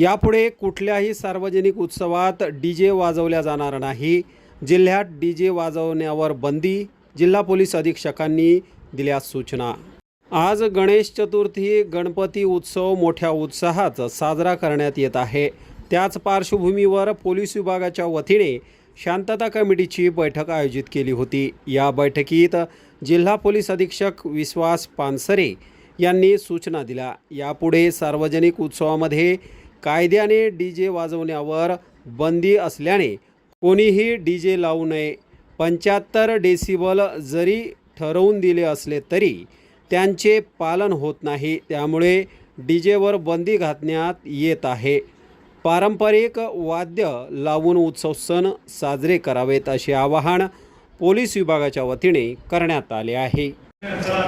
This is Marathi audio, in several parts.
यापुढे कुठल्याही सार्वजनिक उत्सवात डी जे वाजवल्या जाणार नाही. जिल्ह्यात डी जे वाजवण्यावर बंदी जिल्हा पोलीस अधीक्षकांनी दिल्या सूचना. आज गणेश चतुर्थी गणपती उत्सव मोठ्या उत्साहात साजरा करण्यात येत आहे. त्याच पार्श्वभूमीवर पोलीस विभागाच्या वतीने शांतता कमिटीची बैठक आयोजित केली होती. या बैठकीत जिल्हा पोलीस अधीक्षक विश्वास पानसरे यांनी सूचना दिल्या. यापुढे सार्वजनिक उत्सवामध्ये कायद्याने डी जे वाजवण्यावर बंदी असल्याने कोणीही डी जे लावू नये. पंच्याहत्तर डेसिबल जरी ठरवून दिले असले तरी त्यांचे पालन होत नाही. त्यामुळे डी जेवर बंदी घातण्यात येत आहे. पारंपरिक वाद्य लावून उत्सव सण साजरे करावेत असे आवाहन पोलीस विभागाच्या वतीने करण्यात आले आहे. अच्छा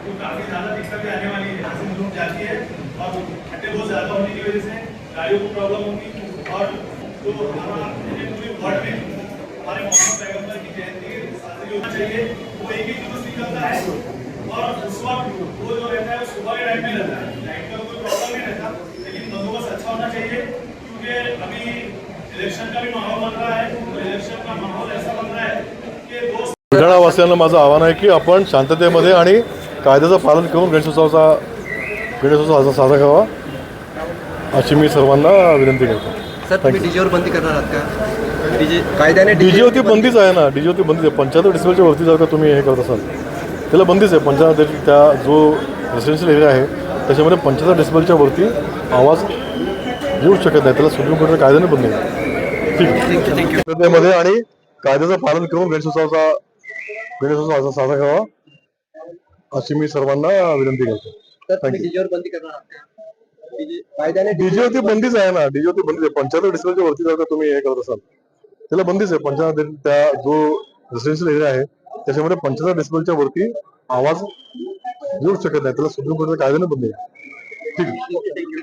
आता तो काफी ज्यादा दिक्कत आने वाली है यहाँ से लोग जाती है और खड्डे बहुत ज्यादा होने की वजह से गाड़ियों को प्रॉब्लम होगी. और जो हमारा पूरे वर्ल्ड में हमारे मोहम्मद पैगम्बर की जयंती साजरी होना चाहिए वो एक ही दिवस निकलता है। और उस वक्त वो जो रहता है सुबह के टाइम में रहता है। लाइट का कोई प्रॉब्लम नहीं रहता। लेकिन बंदोबस्त अच्छा होना चाहिए क्योंकि अभी इलेक्शन का भी माहौल बन रहा है। इलेक्शन का माहौल ऐसा बन रहा है कि दोस्त बुलढाणावासियांना माझं आव्हान आहे की आपण शांततेमध्ये आणि कायद्याचं पालन करून गणेशोत्सवाचा गणेशोत्सव साजरा करावा अशी मी सर्वांना विनंती करतो. सर तुम्ही डीजेवर बंदी करणार आहात का? डीजे कायद्याने डीजेवरती बंदीच आहे ना डीजेवरती बंदीच आहे. पंच्याहत्तर डिसिबलच्या वरती जर का तुम्ही हे करत असाल त्याला बंदीच आहे. पंच्याहत्तर त्या जो रेसिडेन्शियल एरिया आहे त्याच्यामध्ये पंच्याहत्तर डिसिबलच्या वरती आवाज येऊ शकत नाही. त्याला सुप्रीम कोर्टाने कायद्याने बंदी आहे ठीक आहे. आणि कायद्याचं पालन करून गणेशोत्सवाचा गणेशोत्सव साजरा करावा. अशी मी सर्वांना विनंती करतो. सर तुम्ही डीजेवर बंदी करणार आहात का? डीजे कायद्याने डीजेवरती बंदीच आहे ना. डीजेवरती बंदीच आहे. पंच्याहत्तर डिसिबलच्या वरती जर का तुम्ही हे करत असाल त्याला बंदीच आहे. पंच्याहत्तर त्या जो रेसिडेन्शियल एरिया आहे त्याच्यामध्ये पंच्याहत्तर डिसिबलच्या वरती आवाज येऊ शकत नाही. त्याला सुप्रीम कोर्टाने कायद्याने बंदी आहे. ठीक आहे.